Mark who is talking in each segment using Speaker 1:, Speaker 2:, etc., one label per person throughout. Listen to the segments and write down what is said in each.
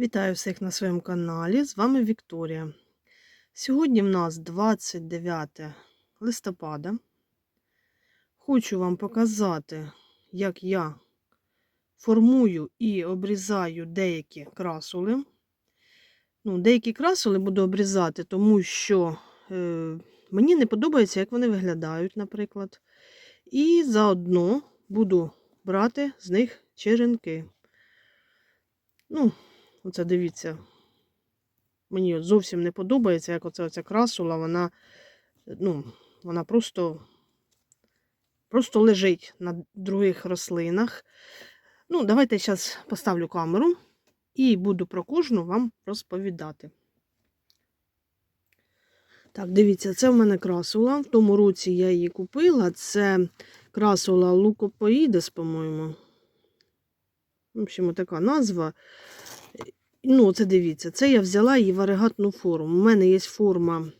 Speaker 1: Вітаю всіх на своєму каналі. З вами Вікторія. Сьогодні в нас 29 листопада. Хочу вам показати, як я формую і обрізаю деякі красули. Ну, деякі красули буду обрізати, тому що е, мені не подобається, як вони виглядають, наприклад. І заодно буду брати з них черенки. Ну, Оце дивіться. Мені от зовсім не подобається, як оце оця красула, вона, ну, вона просто, просто лежить на других рослинах. Ну, давайте зараз поставлю камеру і буду про кожну вам розповідати. Так, дивіться, це в мене красула. В тому році я її купила. Це красула Лукопоїдес, по-моєму. В общем, така назва. Ну, це дивіться, це я взяла її варигатну форму. У мене є форма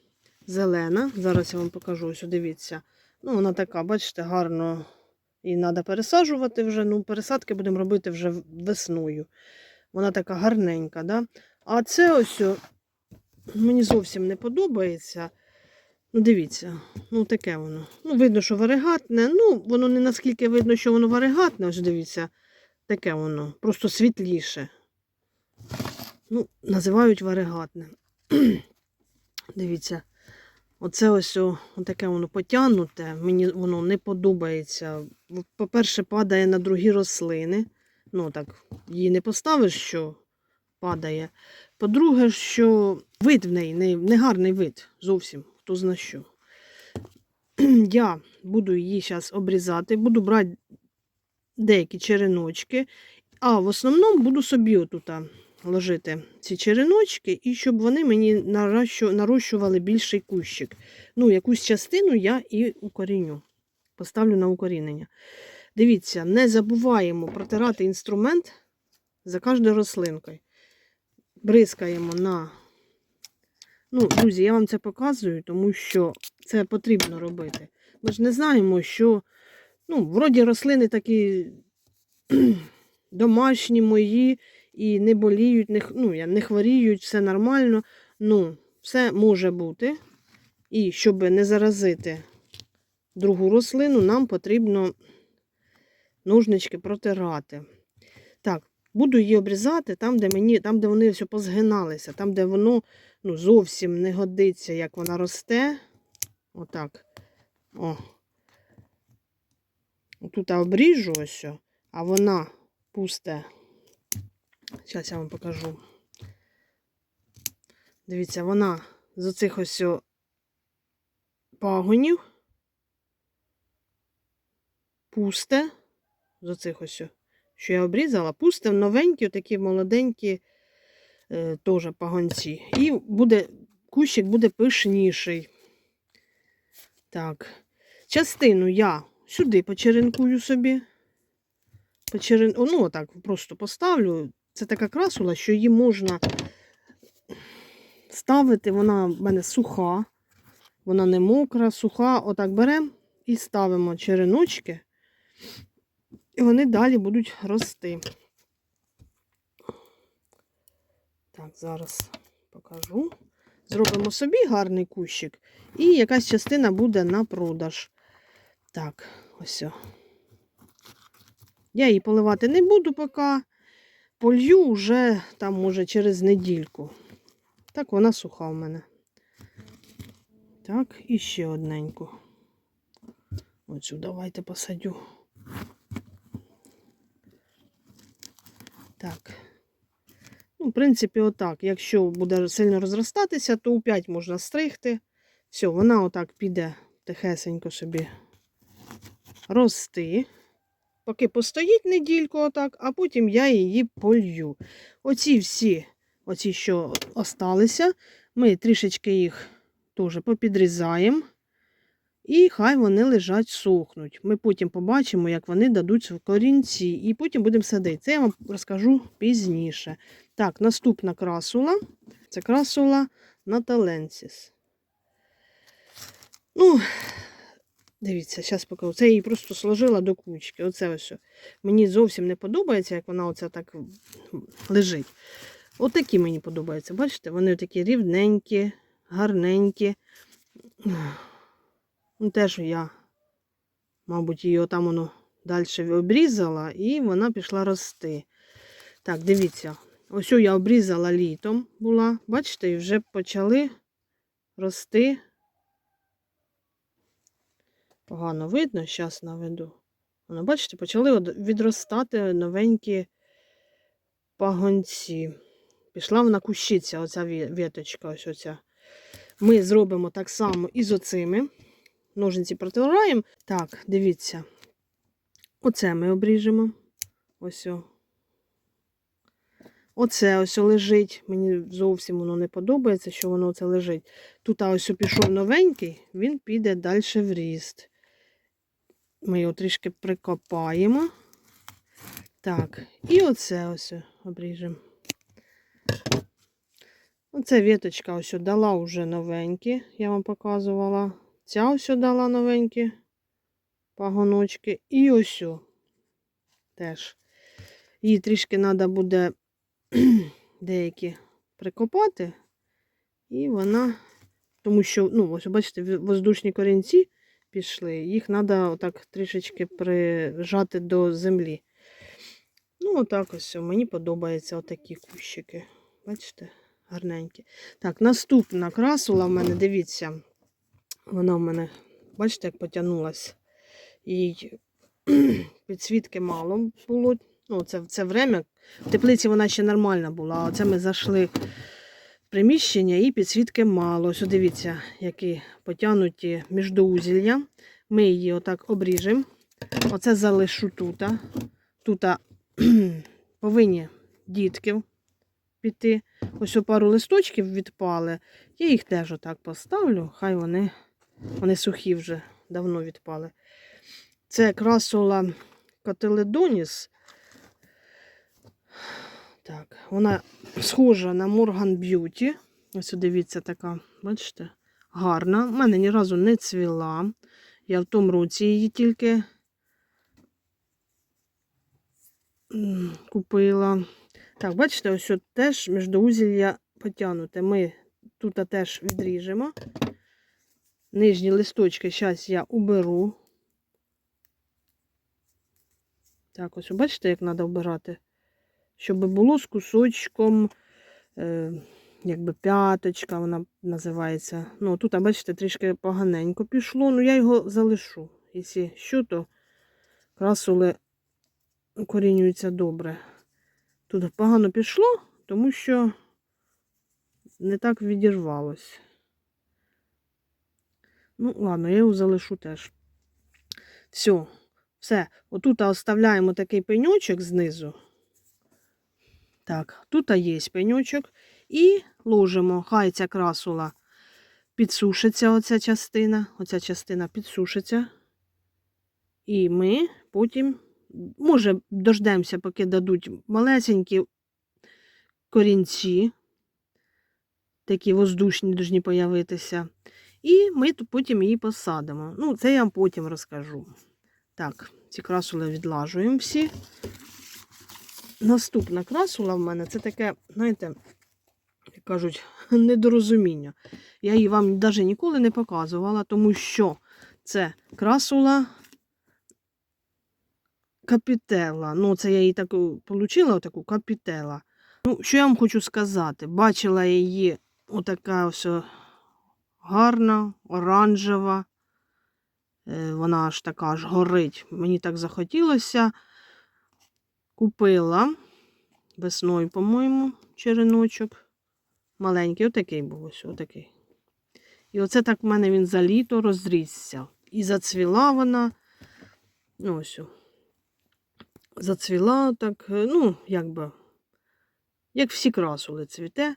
Speaker 1: зелена. Зараз я вам покажу, ось дивіться. Ну, вона така, бачите, гарно її треба пересаджувати вже. Ну, пересадки будемо робити вже весною. Вона така гарненька, да? А це ось мені зовсім не подобається. Ну, дивіться, ну таке воно. Ну, видно, що варигатне. Ну, воно не наскільки видно, що воно варигатне, ось дивіться, таке воно, просто світліше. Ну, називають варигатне. Дивіться, оце ось о, таке воно потягнуте. Мені воно не подобається. По-перше, падає на другі рослини. Ну, так, її не поставиш, що падає. По-друге, що вид в неї не, не гарний вид зовсім, хто зна що. Я буду її зараз обрізати, буду брати деякі череночки, а в основному буду собі отут ложити ці череночки, і щоб вони мені нарощували більший кущик. Ну, якусь частину я і укоріню. Поставлю на укорінення. Дивіться, не забуваємо протирати інструмент за кожною рослинкою. Бризкаємо на. Ну, друзі, я вам це показую, тому що це потрібно робити. Ми ж не знаємо, що ну, вроді рослини такі домашні мої і не боліють, не, ну, не хворіють, все нормально. Ну, все може бути. І щоб не заразити другу рослину, нам потрібно ножнички протирати. Так, буду її обрізати там, де мені, там, де вони все позгиналися, там, де воно ну, зовсім не годиться, як вона росте. Отак. О. Тут обріжу ось, а вона пусте. Зараз я вам покажу. Дивіться, вона з оцих ось пагонів. Пусте. З оцих ось, що я обрізала, пусте, новенькі, такі молоденькі е, теж пагонці. І буде, кущик буде пишніший. Так. Частину я сюди почеренкую собі. Почерен... Ну, отак просто поставлю. Це така красула, що її можна ставити. Вона в мене суха, вона не мокра, суха. Отак беремо і ставимо череночки, і вони далі будуть рости. Так, зараз покажу. Зробимо собі гарний кущик, і якась частина буде на продаж. Так, ось. Я її поливати не буду поки. Полью вже там, може, через недільку. Так, вона суха в мене. Так, і ще одненьку. Оцю давайте посадю. Так. Ну, в принципі, отак. Якщо буде сильно розростатися, то у 5 можна стригти. Все, вона отак піде тихесенько собі рости. Поки постоїть недільку отак, а потім я її полью. Оці всі, оці, що осталися, ми трішечки їх теж попідрізаємо. І хай вони лежать, сохнуть. Ми потім побачимо, як вони дадуть в корінці, і потім будемо садити. Це я вам розкажу пізніше. Так, наступна красула. Це красула Наталенсіс. Ну, дивіться, зараз покажу. Це я її просто сложила до кучки. Оце ось. Мені зовсім не подобається, як вона оце так лежить. Отакі мені подобаються. Бачите, вони такі рівненькі, гарненькі. Ну, теж я, мабуть, її отам воно далі обрізала, і вона пішла рости. Так, дивіться, ось я обрізала літом була. Бачите, і вже почали рости. Погано видно, зараз наведу. Воно, бачите, почали відростати новенькі пагонці. Пішла вона кущиця, оця ві- віточка, ось оця. Ми зробимо так само і з оцими. Ножниці протираємо. Так, дивіться. Оце ми обріжемо. Ось. о. Оце ось лежить. Мені зовсім воно не подобається, що воно оце лежить. Тут ось пішов новенький, він піде далі в ріст. Ми його трішки прикопаємо. Так, і оце ось обріжемо. Оце віточка ось дала вже новенькі, я вам показувала. Ця ось дала новенькі пагоночки. І ось теж. Їй трішки треба буде деякі прикопати. І вона, тому що, ну, ось бачите, воздушні корінці пішли, їх треба отак трішечки прижати до землі. Ну, отак ось мені подобаються отакі кущики. Бачите, гарненькі. Так, наступна красула в мене, дивіться, вона в мене, бачите, як потягнулась. Їй підсвітки мало було. Ну, це, це время. В теплиці вона ще нормальна була, а оце ми зайшли приміщення і підсвітки мало. Ось дивіться, які потягнуті міждоузілля. Ми її отак обріжемо. Оце залишу тут. Тут повинні дітки піти. Ось о пару листочків відпали. Я їх теж отак поставлю. Хай вони, вони сухі вже давно відпали. Це красула Котеледоніс. Так, вона схожа на Morgan Beauty. Ось дивіться, така, бачите, гарна. У мене ні разу не цвіла. Я в тому році її тільки купила. Так, бачите, ось от теж міждоузілля потягнуте. Ми тут теж відріжемо. Нижні листочки зараз я уберу. Так, ось бачите, як треба вбирати? Щоб було з кусочком, е, якби п'яточка вона називається. Ну, тут, а бачите, трішки поганенько пішло. Ну, я його залишу. Якщо що, то красули корінюються добре. Тут погано пішло, тому що не так відірвалось. Ну, ладно, я його залишу теж. Все, все. Отут оставляємо такий пеньочок знизу. Так, тут є пеньочок. І ложимо, хай ця красула підсушиться, оця частина. Оця частина підсушиться. І ми потім, може, дождемося, поки дадуть малесенькі корінці, такі воздушні повинні появитися. І ми потім її посадимо. Ну, це я вам потім розкажу. Так, ці красули відлажуємо всі. Наступна красула в мене це таке, знаєте, як кажуть, недорозуміння. Я її вам навіть ніколи не показувала, тому що це красула капітела. Ну, це я її таку отримала, таку капітела. Ну, що я вам хочу сказати? Бачила її отака ось гарна, оранжева. Е, Вона аж така аж горить. Мені так захотілося. Купила весною, по-моєму, череночок. Маленький, отакий був ось, отакий. І оце так в мене він за літо розрісся. І зацвіла вона. Ну, ось. Зацвіла так, ну, якби, як всі красули цвіте.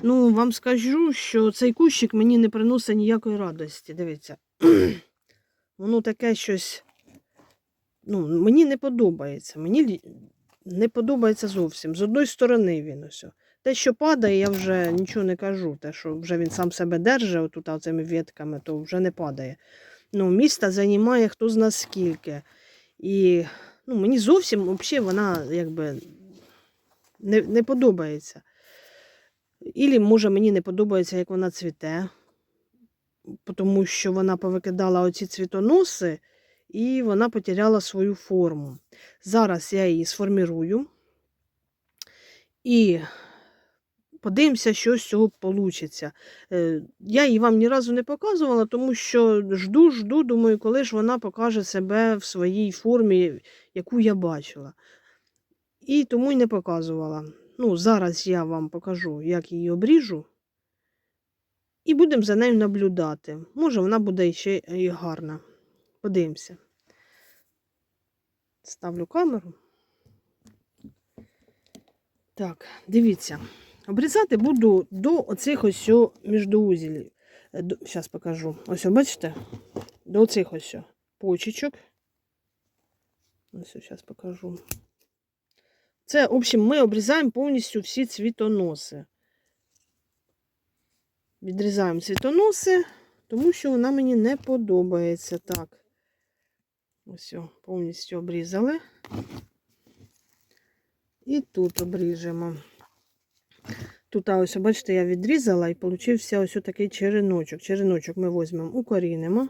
Speaker 1: Ну, вам скажу, що цей кущик мені не приносить ніякої радості. Дивіться. Воно таке щось. Ну, мені не подобається. Мені не подобається зовсім. З одної сторони він ось. Те, що падає, я вже нічого не кажу. Те, що вже він сам себе держить отут цими ветками, то вже не падає. Ну, міста займає хто зна скільки. І ну, мені зовсім взагалі вона якби не, не подобається. Ілі, може, мені не подобається, як вона цвіте, тому що вона повикидала оці цвітоноси і вона потеряла свою форму. Зараз я її сформірую і подивимося, що з цього вийде. Я її вам ні разу не показувала, тому що жду, жду, думаю, коли ж вона покаже себе в своїй формі, яку я бачила. І тому й не показувала. Ну, зараз я вам покажу, як її обріжу. І будемо за нею наблюдати. Може, вона буде ще і гарна. Подивимося. Ставлю камеру. Так, дивіться. Обрізати буду до оцих ось міждоузілів. Зараз покажу. Ось, бачите? До оцих ось почечок. Ось, зараз покажу. Це, в общем, ми обрізаємо повністю всі цвітоноси. Відрізаємо цвітоноси, тому що вона мені не подобається. Так. Ось, повністю обрізали. І тут обріжемо. Тут, а ось, бачите, я відрізала і получився ось такий череночок. Череночок ми візьмемо, укорінимо.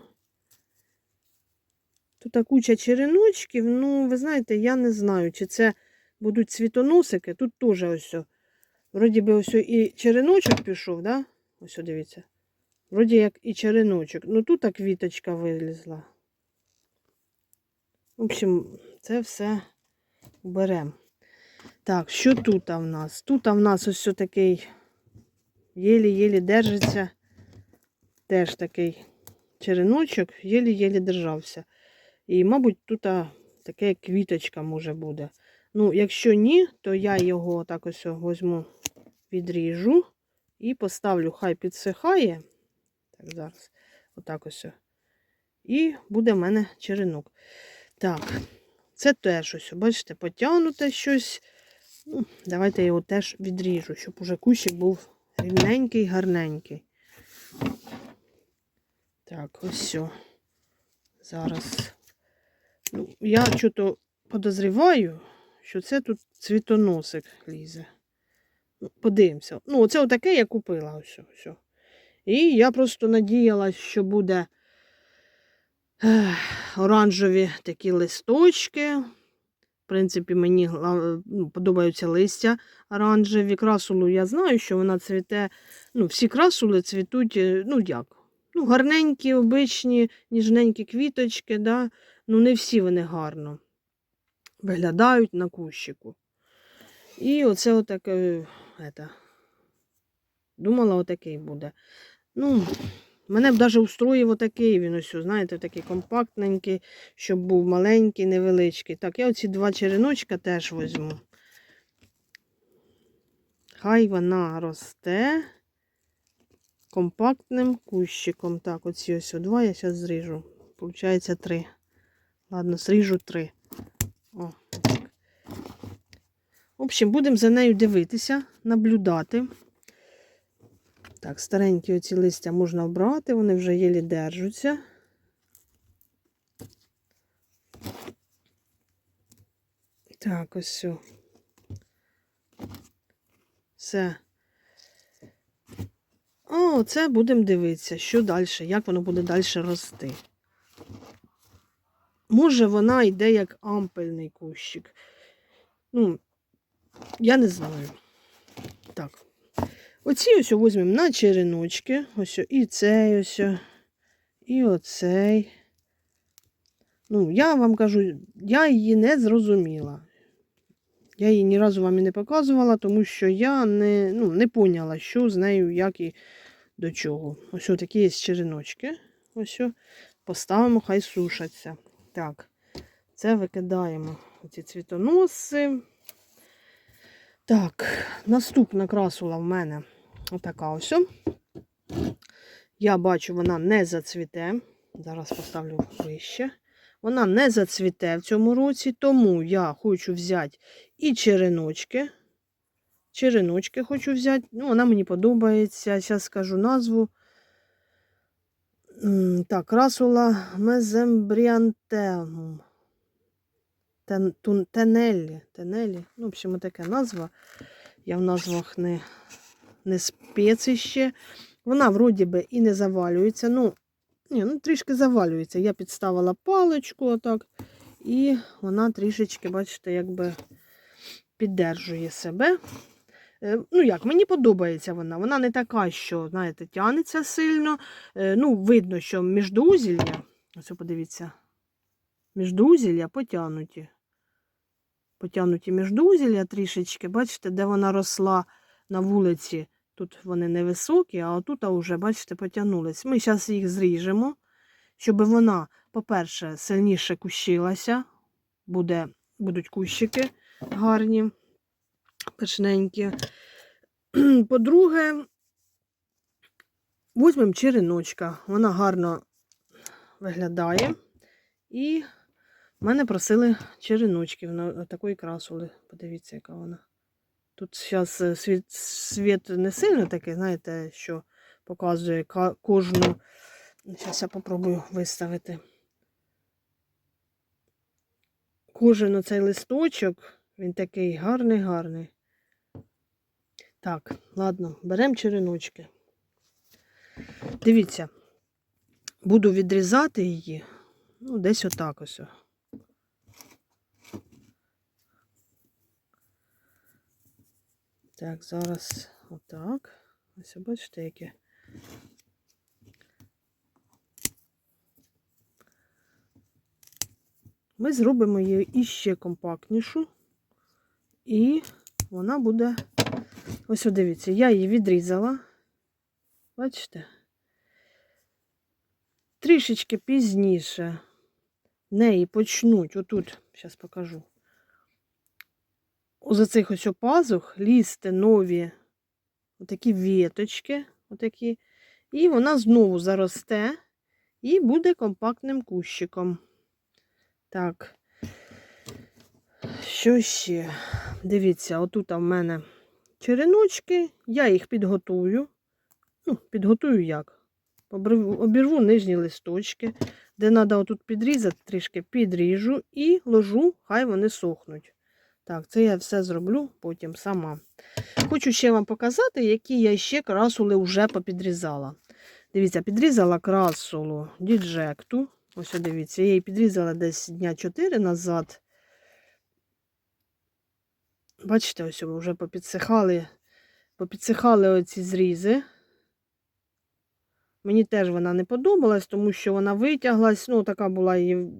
Speaker 1: Тут куча череночків, ну, ви знаєте, я не знаю, чи це будуть цвітоносики. Тут теж ось. Вроді би ось і череночок пішов, да? Ось, дивіться. Вроді як і череночок. Ну тут так квіточка вилізла. В общем, це все беремо. Так, що тут в нас? Тут в нас ось такий єлі-єлі держиться. Теж такий череночок, єлі-єлі держався. І, мабуть, тут таке квіточка може буде. Ну, якщо ні, то я його так ось візьму, відріжу і поставлю, хай підсихає. Так, зараз, отак ось. І буде в мене черенок. Так, це теж ось, бачите, потягнуте щось. Ну, Давайте його теж відріжу, щоб уже кущик був рівненький, гарненький. Так, ось все. Зараз. Ну, Я що-то подозріваю, що це тут цвітоносик лізе. Ну, Подивимося. Ну, оце отаке я купила. ось, ось. І я просто надіялась, що буде оранжеві такі листочки. В принципі, мені ну, подобаються листя оранжеві. Красулу я знаю, що вона цвіте. Ну, всі красули цвітуть, е, ну як? Ну, гарненькі, обичні, ніжненькі квіточки, да? ну не всі вони гарно виглядають на кущику. І оце отаке, думала, отакий буде. Ну, Мене б навіть устроїв отакий він ось, знаєте, такий компактненький, щоб був маленький, невеличкий. Так, я оці два череночка теж візьму. Хай вона росте компактним кущиком. Так, оці ось два я зараз зріжу. Получається три. Ладно, зріжу три. О, так. В общем, будемо за нею дивитися, наблюдати. Так, старенькі оці листя можна обрати, вони вже єлі держаться. Так, ось все. Все. О, це будемо дивитися, що далі, як воно буде далі рости. Може, вона йде як ампельний кущик. Ну, я не знаю. Так. Оці ось візьмемо на череночки. Ось і цей ось, і оцей. Ну, я вам кажу, я її не зрозуміла. Я її ні разу вам і не показувала, тому що я не ну, не поняла, що з нею, як і до чого. Ось такі є череночки. Ось поставимо, хай сушаться. Так, це викидаємо ці цвітоноси. Так, наступна красула в мене отака ось. Я бачу, вона не зацвіте. Зараз поставлю вище. Вона не зацвіте в цьому році, тому я хочу взяти і череночки. Череночки хочу взяти. Ну, Вона мені подобається. Зараз скажу назву. Так, красула мезембріантеум. Тен, тенелі, тенелі. Ну, в общем, таке назва. Я в назвах не, не спеці ще. Вона вроді би і не завалюється. Ну, ні, ну трішки завалюється. Я підставила паличку отак. І вона трішечки, бачите, якби піддержує себе. Е, Ну, як, мені подобається вона. Вона не така, що, знаєте, тягнеться сильно. Е, Ну, видно, що міждоузілля, ось подивіться, міждоузілля потягнуті. Потягнуті міждоузілля трішечки, бачите, де вона росла на вулиці. Тут вони невисокі, а отут вже, бачите, потягнулись. Ми зараз їх зріжемо, щоб вона, по-перше, сильніше кущилася. Буде, будуть кущики гарні, пишненькі. По-друге, візьмемо череночка. Вона гарно виглядає. І мене просили череночків на такої красули. Подивіться, яка вона. Тут зараз світ, світ не сильно такий, знаєте, що показує кожну. Зараз я попробую виставити. Кожен оцей листочок, він такий гарний, гарний. Так, ладно, беремо череночки. Дивіться, буду відрізати її. Ну, десь отак ось. Так, зараз отак. Ось бачите, яке. Ми зробимо її іще компактнішу. І вона буде. Ось дивіться, я її відрізала. Бачите? Трішечки пізніше неї почнуть, отут, зараз покажу. З цих ось пазух лізти нові отакі віточки, отакі, і вона знову заросте і буде компактним кущиком. Так, що ще? Дивіться, отут в мене череночки, я їх підготую. Ну, підготую як? Обірву нижні листочки, де треба отут підрізати, трішки підріжу і ложу, хай вони сохнуть. Так, це я все зроблю потім сама. Хочу ще вам показати, які я ще красули вже попідрізала. Дивіться, підрізала красулу діджекту. Ось дивіться, я її підрізала десь дня 4 назад. Бачите, ось вже попідсихали, попідсихали оці зрізи. Мені теж вона не подобалась, тому що вона витяглась. Ну, така була її,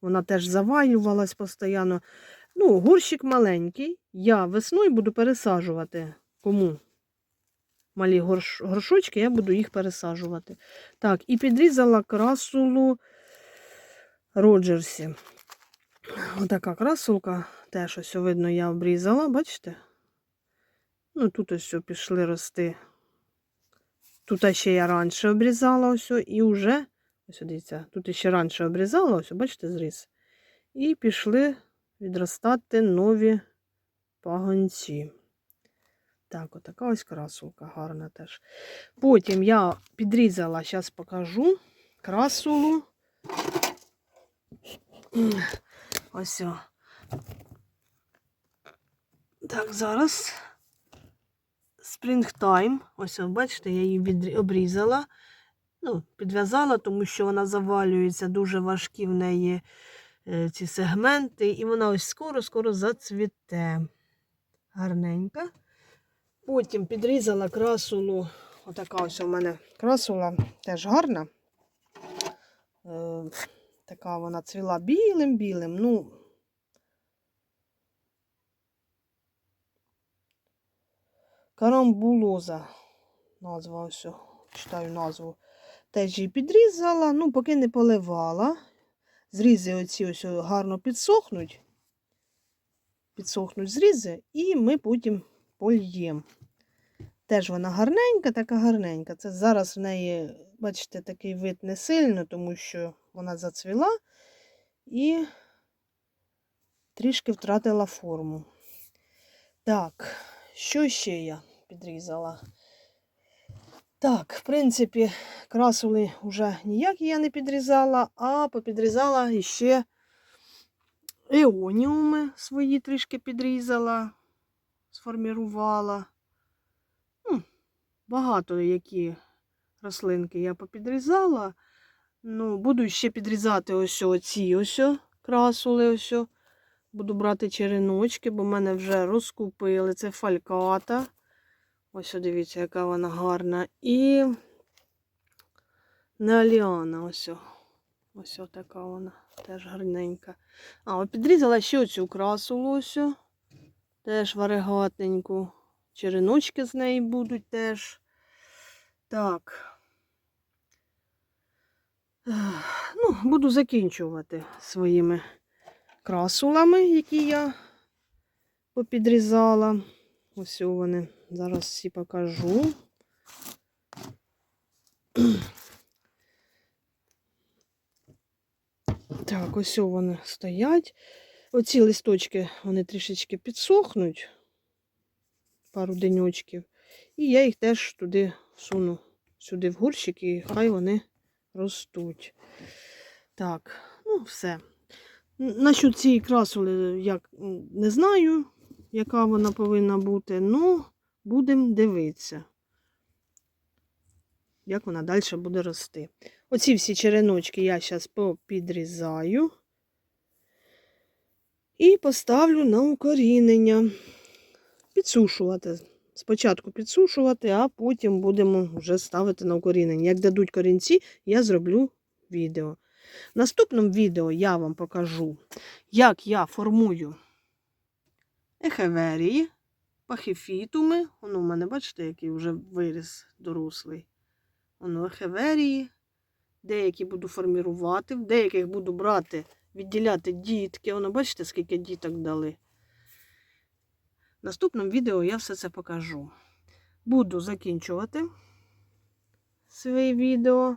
Speaker 1: вона теж завалювалась постійно. Ну, горщик маленький. Я весною буду пересаджувати. Кому? Малі горш... горшочки, я буду їх пересаджувати. Так, і підрізала красулу Роджерсі. Отака красулка. Теж ось видно, я обрізала, бачите? Ну, тут ось пішли рости. Тут ще я раніше обрізала ось, і вже, ось дивіться, тут ще раніше обрізала, ось, бачите, зріз. І пішли відростати нові пагонці. Так, отака ось красулка гарна теж. Потім я підрізала, зараз покажу красулу. Ось. Так, зараз. Springtime. Ось, бачите, я її обрізала. Ну, підв'язала, тому що вона завалюється, дуже важкі в неї ці сегменти, і вона ось скоро-скоро зацвіте. Гарненька. Потім підрізала красулу. Отака ось у мене красула, теж гарна. Е, така вона цвіла білим-білим. Ну, Карамбулоза. Назва ось, читаю назву. Теж її підрізала, ну, поки не поливала. Зрізи оці ось гарно підсохнуть. Підсохнуть зрізи, і ми потім польємо. Теж вона гарненька, така гарненька. Це зараз в неї, бачите, такий вид не сильно, тому що вона зацвіла і трішки втратила форму. Так, що ще я підрізала? Так, в принципі, красули вже ніякі я не підрізала, а попідрізала іще еоніуми свої трішки підрізала, сформірувала. Ну, багато які рослинки я попідрізала. Ну, буду ще підрізати ось оці ось красули. Ось. Буду брати череночки, бо мене вже розкупили. Це фальката. Ось дивіться, яка вона гарна. І неаліана. Ось. Ось така вона. Теж гарненька. А, підрізала ще оцю красулу. Ось. о. Теж варигатненьку. Череночки з неї будуть теж. Так. Ну, буду закінчувати своїми красулами, які я попідрізала. Ось вони. Зараз всі покажу. Так, ось вони стоять. Оці листочки вони трішечки підсохнуть, пару деньочків. І я їх теж туди всуну, сюди в горщик, і хай вони ростуть. Так, ну все. Насчет цієї красули я не знаю, яка вона повинна бути, ну, будемо дивитися, як вона далі буде рости. Оці всі череночки я зараз попідрізаю і поставлю на укорінення. Підсушувати. Спочатку підсушувати, а потім будемо вже ставити на укорінення. Як дадуть корінці, я зроблю відео. В наступному відео я вам покажу, як я формую ехеверії, пахіфітуми. Воно в мене, бачите, який вже виріс дорослий. Воно ехеверії. Деякі буду формірувати, в деяких буду брати, відділяти дітки. Воно, бачите, скільки діток дали. В наступному відео я все це покажу. Буду закінчувати своє відео.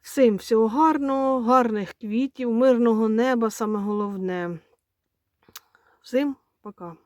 Speaker 1: Всім всього гарного, гарних квітів, мирного неба, саме головне. Всім пока.